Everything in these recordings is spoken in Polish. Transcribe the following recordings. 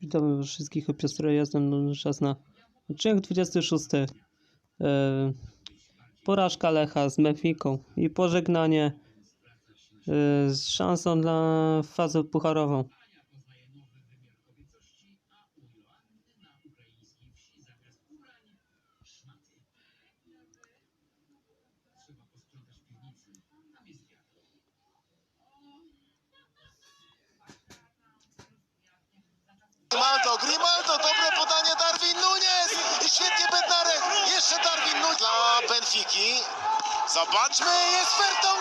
Witam wszystkich orkiestrę. Jestem no, czas na odcinek 26. E, porażka Lecha z Benficą i pożegnanie e, z szansą na fazę pucharową. Grimaldo, dobre podanie Darwin Nunes i świetnie Bednarek, jeszcze Darwin Nunes dla Benfiki. Zobaczmy, jest Ferton.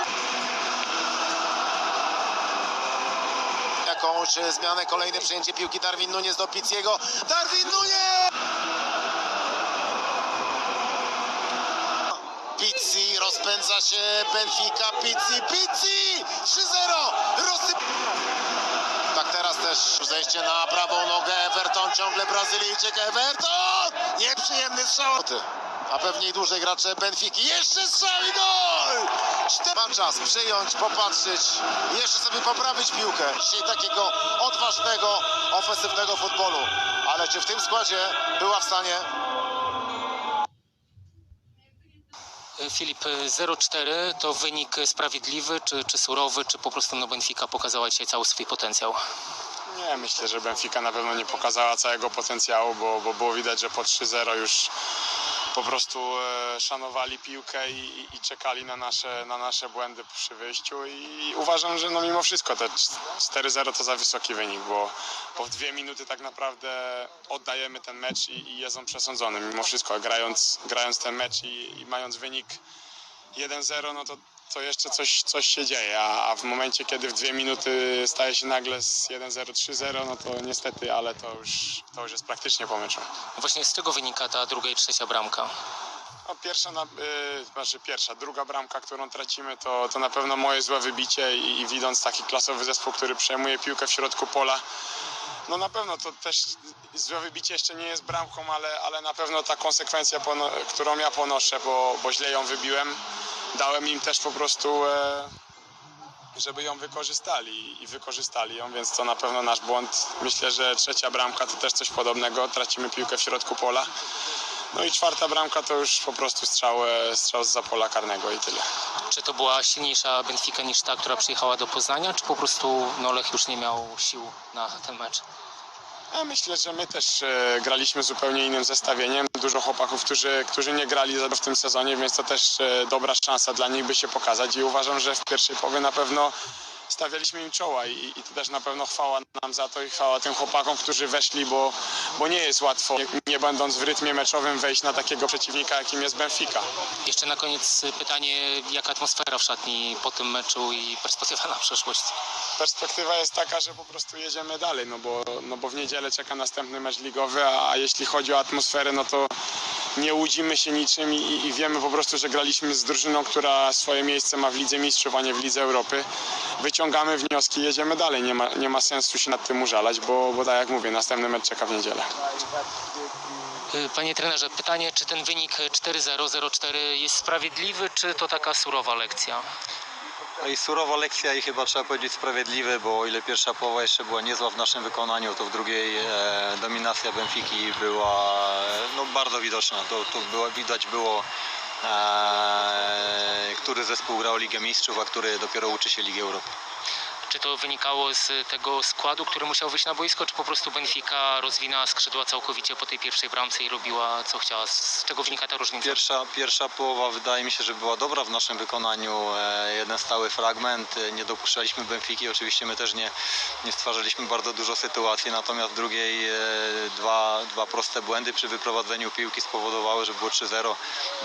Jakąś zmianę, kolejne przejęcie piłki Darwin Nunes do Pizziego. Darwin Nunes! Pizzi, rozpędza się Benfica, Pizzi, Pizzi! 3-0! Rozsyp... Tak teraz też zejście na prawą nogę Everton, ciągle Brazylijczyk Everton! Nieprzyjemny strzał. A pewnie dłużej gracze Benfiki. Jeszcze strzał i gol! Ma czas przyjąć, popatrzeć jeszcze sobie poprawić piłkę. Dzisiaj takiego odważnego, ofensywnego futbolu. Ale czy w tym składzie była w stanie Filip, 0-4 to wynik sprawiedliwy, czy, czy surowy, czy po prostu no Benfica pokazała dzisiaj cały swój potencjał? Nie, myślę, że Benfica na pewno nie pokazała całego potencjału, bo, bo było widać, że po 3-0 już po prostu e, szanowali piłkę i, i- czekali na nasze, na nasze błędy przy wyjściu i uważam, że no mimo wszystko te 4-0 to za wysoki wynik, bo, bo w dwie minuty tak naprawdę oddajemy ten mecz i, i jest on przesądzony. Mimo wszystko, grając, grając ten mecz i, i mając wynik 1-0, no to, to jeszcze coś, coś się dzieje, a, a w momencie, kiedy w dwie minuty staje się nagle z 1-0, 3-0, no to niestety, ale to już, to już jest praktycznie po meczu. Właśnie z czego wynika ta druga i trzecia bramka? No pierwsza, na, yy, znaczy pierwsza, druga bramka, którą tracimy, to, to na pewno moje złe wybicie i, i widząc taki klasowy zespół, który przejmuje piłkę w środku pola, no na pewno to też złe wybicie jeszcze nie jest bramką, ale, ale na pewno ta konsekwencja, którą ja ponoszę, bo, bo źle ją wybiłem, dałem im też po prostu, e, żeby ją wykorzystali i wykorzystali ją, więc to na pewno nasz błąd. Myślę, że trzecia bramka to też coś podobnego, tracimy piłkę w środku pola. No i czwarta bramka to już po prostu strzał, e, strzał z pola karnego i tyle. Czy to była silniejsza Benfica niż ta, która przyjechała do Poznania, czy po prostu no, Lech już nie miał sił na ten mecz? Ja myślę, że my też e, graliśmy zupełnie innym zestawieniem. Dużo chłopaków, którzy, którzy nie grali w tym sezonie, więc to też e, dobra szansa dla nich, by się pokazać. I uważam, że w pierwszej połowie na pewno stawialiśmy im czoła i, i to też na pewno chwała nam za to i chwała tym chłopakom, którzy weszli, bo, bo nie jest łatwo, nie, nie będąc w rytmie meczowym, wejść na takiego przeciwnika, jakim jest Benfica. Jeszcze na koniec pytanie, jaka atmosfera w szatni po tym meczu i perspektywa na przyszłość? perspektywa jest taka, że po prostu jedziemy dalej, no bo, no bo w niedzielę czeka następny mecz ligowy, a, a jeśli chodzi o atmosferę, no to nie łudzimy się niczym i, i wiemy po prostu, że graliśmy z drużyną, która swoje miejsce ma w Lidze Mistrzów, a nie w Lidze Europy. Wyciągamy wnioski, jedziemy dalej. Nie ma, nie ma sensu się nad tym użalać, bo, bo tak jak mówię, następny mecz czeka w niedzielę. Y, Panie trenerze, pytanie, czy ten wynik 4-0-0-4 jest sprawiedliwy, czy to taka surowa lekcja? No i surowa lekcja i chyba trzeba powiedzieć sprawiedliwe, bo o ile pierwsza połowa jeszcze była niezła w naszym wykonaniu, to w drugiej e, dominacja Benfiki była no, bardzo widoczna. To, to było, widać było, e, który zespół grał Ligę Mistrzów, a który dopiero uczy się Ligi Europy. Czy to wynikało z tego składu, który musiał wyjść na boisko, czy po prostu Benfica rozwinęła skrzydła całkowicie po tej pierwszej bramce i robiła co chciała? Z czego wynika ta różnica? Pierwsza, pierwsza połowa wydaje mi się, że była dobra w naszym wykonaniu. E, jeden stały fragment, e, nie dopuszczaliśmy Benfiki, oczywiście my też nie, nie stwarzaliśmy bardzo dużo sytuacji, natomiast drugiej e, dwa, dwa proste błędy przy wyprowadzeniu piłki spowodowały, że było 3-0.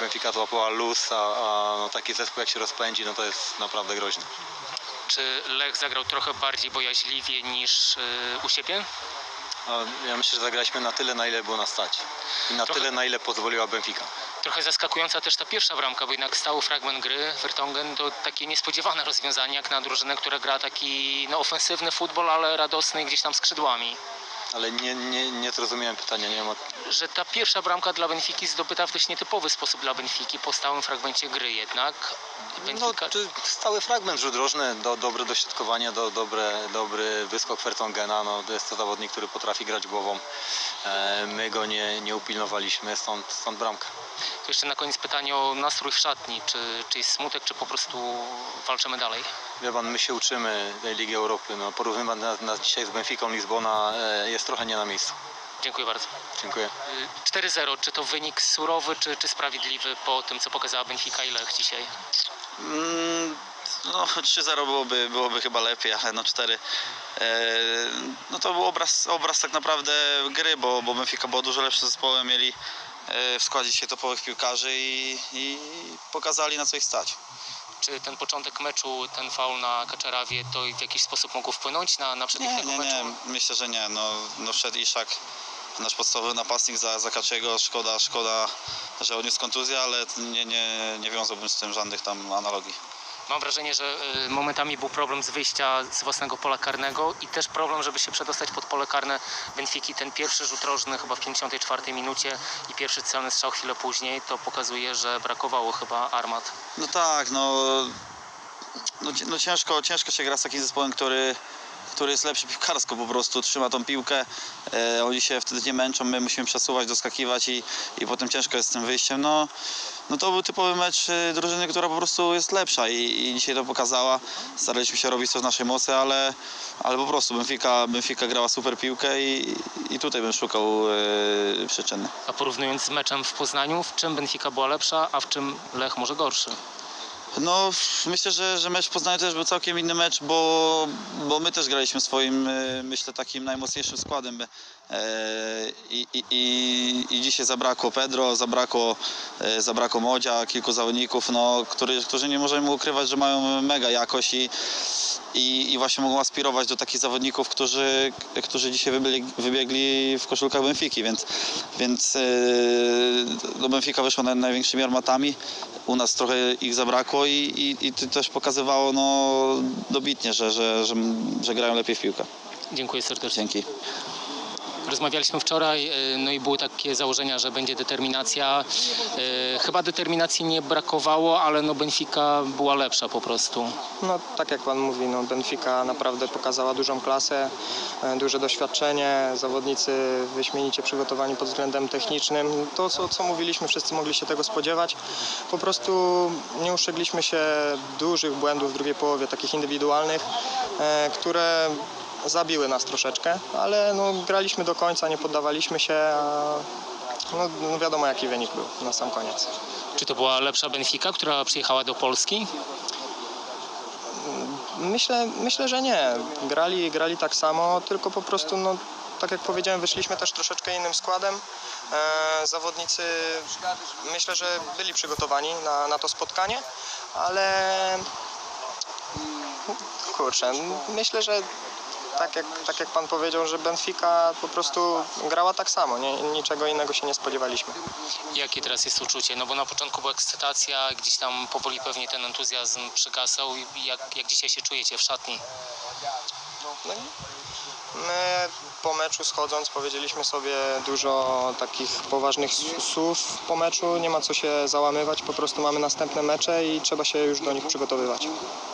Benfica złapała luz, a, a no, taki zespół jak się rozpędzi, no to jest naprawdę groźny. Czy Lech zagrał trochę bardziej bojaźliwie niż y, u siebie? Ja myślę, że zagraliśmy na tyle, na ile było nas stać. I na Trochę- tyle, na ile pozwoliła Benfica. Trochę zaskakująca też ta pierwsza bramka, bo jednak stały fragment gry. Vertonghen to takie niespodziewane rozwiązanie jak na drużynę, która gra taki no, ofensywny futbol, ale radosny gdzieś tam skrzydłami. Ale nie, nie, nie zrozumiałem pytania, nie wiem o Że ta pierwsza bramka dla Benfiki zdobyta w dość nietypowy sposób dla Benfiki po stałym fragmencie gry jednak. No, Benfica... to stały fragment rzut rożny, do, dobre dośrodkowanie, do, dobre, dobry wyskok Fertongena. No, to jest to zawodnik, który potrafi grać głową. E, my go nie, nie upilnowaliśmy, stąd, stąd bramka. To jeszcze na koniec pytanie o nastrój w szatni. Czy, czy jest smutek, czy po prostu walczymy dalej? Wie pan, my się uczymy tej Ligi Europy. No, porównywać nas, nas dzisiaj z Benficą Lizbona e, jest trochę nie na miejscu. Dziękuję bardzo. Dziękuję. Y, 4-0, czy to wynik surowy, czy, czy sprawiedliwy po tym, co pokazała Benfica i Lech dzisiaj? Mm, No 3-0 byłoby, byłoby chyba lepiej, ale no 4. E, no to był obraz, obraz tak naprawdę gry, bo, bo Benfica było dużo lepszym zespołem, mieli e, w składzie dzisiaj topowych piłkarzy i, i pokazali na co ich stać. Czy ten początek meczu, ten faul na Kaczerawie, to w jakiś sposób mogło wpłynąć na, na przebieg Nie, tego nie, meczu? nie, myślę, że nie. No, no wszedł Iszak, nasz podstawowy napastnik za, za Kaczego. Szkoda, szkoda, że odniósł kontuzję, ale nie, nie, nie wiązałbym z tym żadnych tam analogii. Mam wrażenie, że y, momentami był problem z wyjścia z własnego pola karnego i też problem, żeby się przedostać pod pole karne Benfiki. Ten pierwszy rzut rożny chyba w 54 minucie i pierwszy celny strzał chwilę później, to pokazuje, że brakowało chyba armat. No tak, no, no, no ciężko, ciężko się gra z takim zespołem, który, który jest lepszy piłkarsko po prostu, trzyma tą piłkę, e, oni się wtedy nie męczą, my musimy przesuwać, doskakiwać i, i potem ciężko jest z tym wyjściem. No, no to był typowy mecz e, drużyny, która po prostu jest lepsza i, i dzisiaj to pokazała. Staraliśmy się robić co w naszej mocy, ale, ale po prostu Benfica, Benfica grała super piłkę i, i tutaj bym szukał e. A porównując z meczem w Poznaniu, w czym Benfica była lepsza, a w czym Lech może gorszy? No, myślę, że, że mecz w Poznaniu też był całkiem inny mecz, bo, bo my też graliśmy swoim, e, myślę, takim najmocniejszym składem. E, I, i, i, I dzisiaj zabrakło Pedro, zabrakło, e, zabrakło Modzia, kilku zawodników, no, który, którzy nie możemy ukrywać, że mają mega jakość i, i, i właśnie mogą aspirować do takich zawodników, którzy, którzy dzisiaj wybiegli, wybiegli w koszulkach Benfiki, więc, więc e, do Benfica wyszło na, największymi armatami. U nas trochę ich zabrakło i, i, i to też pokazywało no, dobitnie, że, że, że, że grają lepiej w piłkę. Dziękuję serdecznie. Dzięki. Rozmawialiśmy wczoraj, y, no i były takie założenia, że będzie determinacja. Y, Chyba determinacji nie brakowało, ale no Benfica była lepsza po prostu. No tak jak Pan mówi, no Benfica naprawdę pokazała dużą klasę, e, duże doświadczenie, zawodnicy wyśmienicie przygotowani pod względem technicznym. To co, co mówiliśmy, wszyscy mogli się tego spodziewać. Po prostu nie uszczegliśmy się dużych błędów w drugiej połowie, takich indywidualnych, e, które zabiły nas troszeczkę, ale no, graliśmy do końca, nie poddawaliśmy się, a no, no wiadomo jaki wynik był na sam koniec. Czy to była lepsza Benfica, która przyjechała do Polski? Myślę, myślę, że nie. Grali, grali tak samo, tylko po prostu, no, tak jak powiedziałem, wyszliśmy też troszeczkę innym składem. E, zawodnicy myślę, że byli przygotowani na, na to spotkanie, ale kurczę, myślę, że tak jak, tak jak pan powiedział, że Benfica po prostu grała tak samo, nie, niczego innego się nie spodziewaliśmy. Jakie teraz jest uczucie? No bo na początku była ekscytacja, gdzieś tam powoli pewnie ten entuzjazm przygasał. Jak, jak dzisiaj się czujecie w szatni? No my po meczu schodząc powiedzieliśmy sobie dużo takich poważnych słów po meczu. Nie ma co się załamywać, po prostu mamy następne mecze i trzeba się już do nich przygotowywać.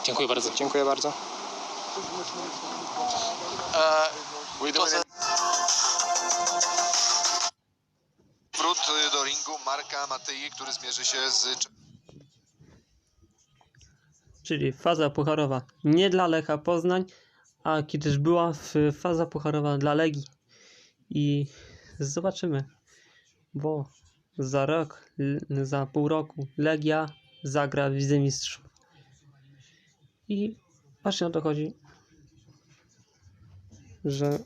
Dziękuję bardzo. Dziękuję bardzo. Wrót y, do ringu Marka Matyi, który zmierzy się z Czyli faza pucharowa nie dla Lecha Poznań, a kiedyś była w- faza pucharowa dla Legii. I zobaczymy, bo za rok, za pół roku Legia zagra w Mistrzów. I właśnie o to chodzi, że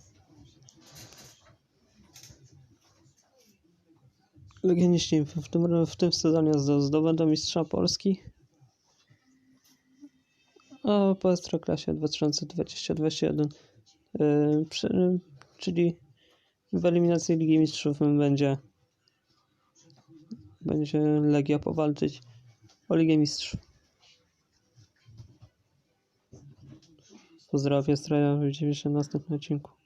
Legioniści w tym, w tym sezonie zdo- zdobędą mistrza Polski a po Ekstraklasie 2020-2021, yy, czyli w eliminacji Ligi Mistrzów będzie będzie Legia powalczyć o Ligę Mistrzów. Pozdrawiam, Straja, widzimy się w następnym odcinku.